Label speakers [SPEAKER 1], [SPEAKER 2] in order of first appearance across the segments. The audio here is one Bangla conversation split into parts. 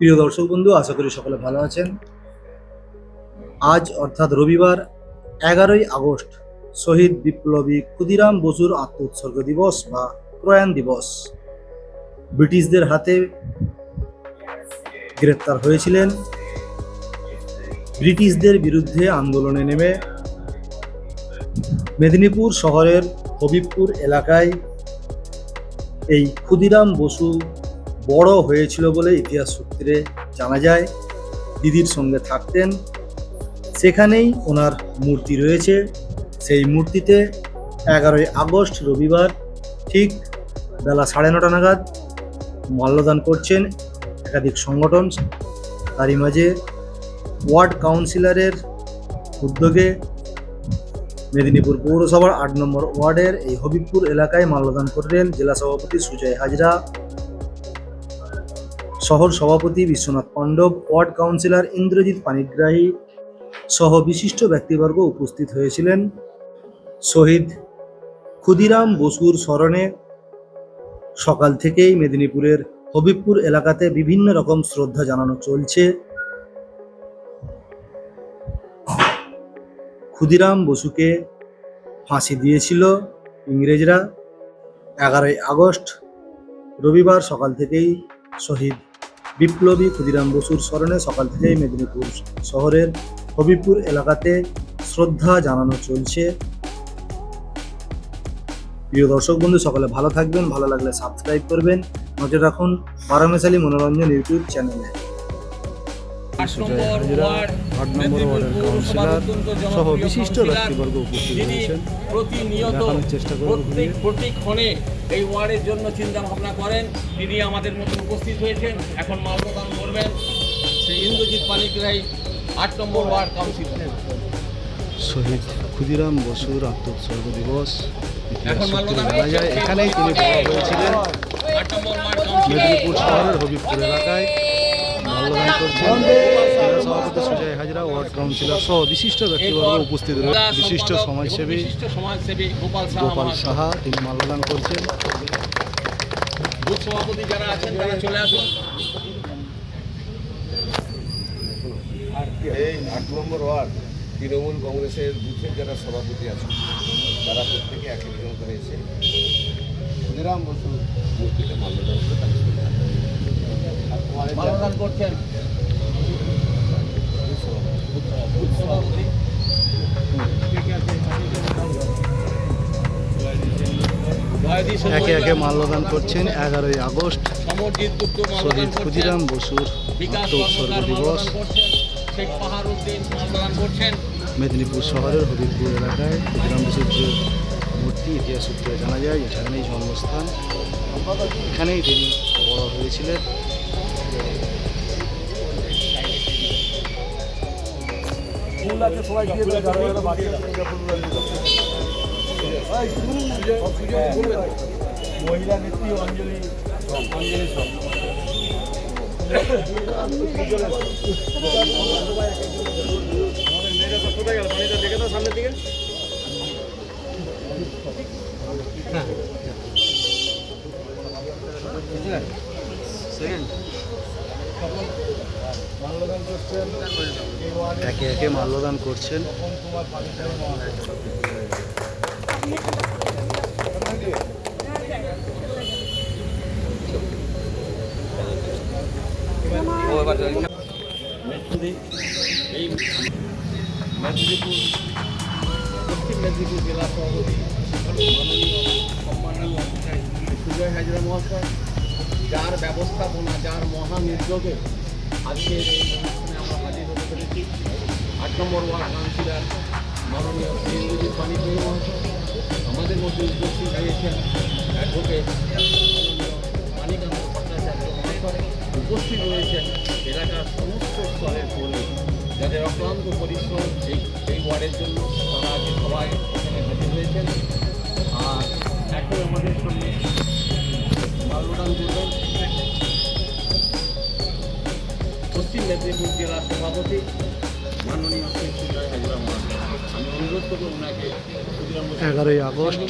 [SPEAKER 1] প্রিয় দর্শক বন্ধু, আশা করি সকলে ভালো আছেন। আজ অর্থাৎ রবিবার, এগারোই আগস্ট, শহীদ বিপ্লবী ক্ষুদিরাম বসুর আত্ম উৎসর্গ দিবস বা প্রয়াণ দিবস। ব্রিটিশদের হাতে গ্রেপ্তার হয়েছিলেন। ব্রিটিশদের বিরুদ্ধে আন্দোলনে নেমে মেদিনীপুর শহরের হবিবপুর এলাকায় এই ক্ষুদিরাম বসু বড় হয়েছিল বলে ইতিহাস সূত্রে জানা যায়। দিদির সঙ্গে থাকতেন। সেখানেই ওনার মূর্তি রয়েছে। সেই মূর্তিতে এগারোই আগস্ট রবিবার ঠিক বেলা সাড়ে নটা নাগাদ মাল্যদান করছেন একাধিক সংগঠন। তারই মাঝে ওয়ার্ড কাউন্সিলরের উদ্যোগে মেদিনীপুর পৌরসভার আট নম্বর ওয়ার্ডের এই হবিবপুর এলাকায় মাল্যদান করলেন জেলা সভাপতি সুজয় হাজরা। শহর সভাপতি বিশ্বনাথ পাণ্ডব, ওয়ার্ড কাউন্সিলর ইন্দ্রজিৎ পানিগ্রাহী সহ বিশিষ্ট ব্যক্তিবর্গ উপস্থিত হয়েছিলেন। শহীদ ক্ষুদিরাম বসুর স্মরণে সকাল থেকেই মেদিনীপুরের হবিবপুর এলাকাতে বিভিন্ন রকম শ্রদ্ধা জানানো চলছে। ক্ষুদিরাম বসুকে ফাঁসি দিয়েছিল ইংরেজরা। এগারোই আগস্ট, রবিবার সকাল থেকেই শহীদ বিপ্লবী ক্ষুদিরাম বসুর স্মরণে সকাল থেকেই মেদিনীপুর শহরের হবিপুর এলাকাতে শ্রদ্ধা জানানো চলছে। প্রিয় দর্শক বন্ধু, সকলে ভালো থাকবেন, ভালো লাগলে সাবস্ক্রাইব করবেন। নজর রাখুন বারামেশালী মনোরঞ্জন ইউটিউব চ্যানেলে। হাজরা, আট নম্বর ওয়ার্ডের কাউন্সিলর সহ বিশিষ্ট ব্যক্তিবর্গ উপস্থিত
[SPEAKER 2] যিনি প্রতিনিয়ত
[SPEAKER 1] চেষ্টা করব
[SPEAKER 2] প্রত্যেক
[SPEAKER 1] ঘুরিয়ে।
[SPEAKER 2] প্রত্যেক ক্ষণে এই ওয়ার্ডের জন্য চিন্তা ভাবনা করেন। তিনি আমাদের মধ্যে উপস্থিত হয়েছেন। এখন মাল্যদান করবেন শ্রী ইন্দ্রজিৎ পানিগ্রাহী আট নম্বর ওয়ার্ড কাউন্সিলর।
[SPEAKER 1] শহীদ ক্ষুদিরাম বসুর আত্মোৎসর্গ দিবস। জানা যায়। এখানেই তিনি বড় হয়েছিলেন মেদিনীপুর শহরের হবিবপুর এলাকায়। মাল্যদান করছেন সভাপতি সুজয় হাজরা ওয়ার্ড কাউন্সিলর সহ বিশিষ্ট ব্যক্তিবর্গ উপস্থিত রয়েছে বিশিষ্ট সমাজসেবী
[SPEAKER 2] গোপাল সাহা
[SPEAKER 1] তিনি মাল্যদান করছেন
[SPEAKER 2] সভাপতি যারা আছেন তারা চলে আসুন
[SPEAKER 3] এই আট নম্বর ওয়ার্ড তৃণমূল কংগ্রেসের বুথের যারা সভাপতি আছেন, তারা প্রত্যেকে এক একজন করে এসে ক্ষুদিরাম বসু মূর্তিতে মাল্যদান।
[SPEAKER 2] করছেন।
[SPEAKER 1] একে একে মাল্যদান করছেন এগারোই আগস্ট। শহীদ ক্ষুদিরাম বসুর উৎসর্গ দিবস। মেদিনীপুর শহরের হবিবপুর এলাকায় ক্ষুদিরাম বসুর যে মূর্তি ইতিহাস সূত্রে জানা যায় এখানেই জন্মস্থান। এখানেই তিনি বড় হয়েছিলেন।
[SPEAKER 3] মহিলা নেত্রী অঞ্জলি অঞ্জলি দেখে দাও সামনের দিকে
[SPEAKER 1] একে একে মাল্যদান করছেন।
[SPEAKER 2] মেদিনীপুর মেদিনীপুর জেলা সভাপতি সম্মানীয় সুজয় হাজরা মহাশয় যার ব্যবস্থাপনা, যার মহান উদ্যোগে আজকের এই অনুষ্ঠানে আমরা হাজির হতে পেরেছি। আট নম্বর ওয়ার্ড কাউন্সিলর মাননীয় ইন্দ্রজিৎ পানিগ্রাহী মহাশয় আমাদের মধ্যে উপস্থিত হয়েছেন অ্যাডভোকেট মানিকান্ত ভট্টাচার্য উপস্থিত রয়েছেন এলাকার সমস্ত স্তরের কর্মী। যাদের অক্লান্ত পরিশ্রম এই এই ওয়ার্ডের জন্য তারা আজকে সবাই এখানে হাজির হয়েছেন। আর এখন আমাদের করবেন পশ্চিম মেদিনীপুর জেলার সভাপতি মাননীয়
[SPEAKER 4] এগারোই আগস্ট,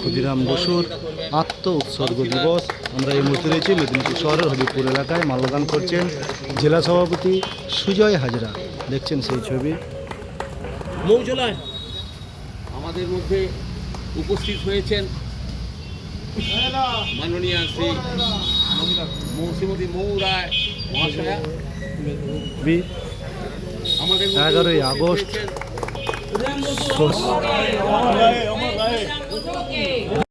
[SPEAKER 4] ক্ষুদিরাম বসুর আত্ম উৎসর্গ দিবস। আমরা এই মুহূর্তে রয়েছি মেদিনীপুর শহরের হবিপুর এলাকায়। মাল্যদান করছেন জেলা সভাপতি সুজয় হাজরা। দেখছেন সেই ছবি।
[SPEAKER 2] মৌজলায়। আমাদের মধ্যে উপস্থিত হয়েছেন মাননীয় শ্রী শ্রীমতী মৌ রায় মহাশয়া
[SPEAKER 4] বি
[SPEAKER 2] আমাদের
[SPEAKER 4] এগারোই আগস্ট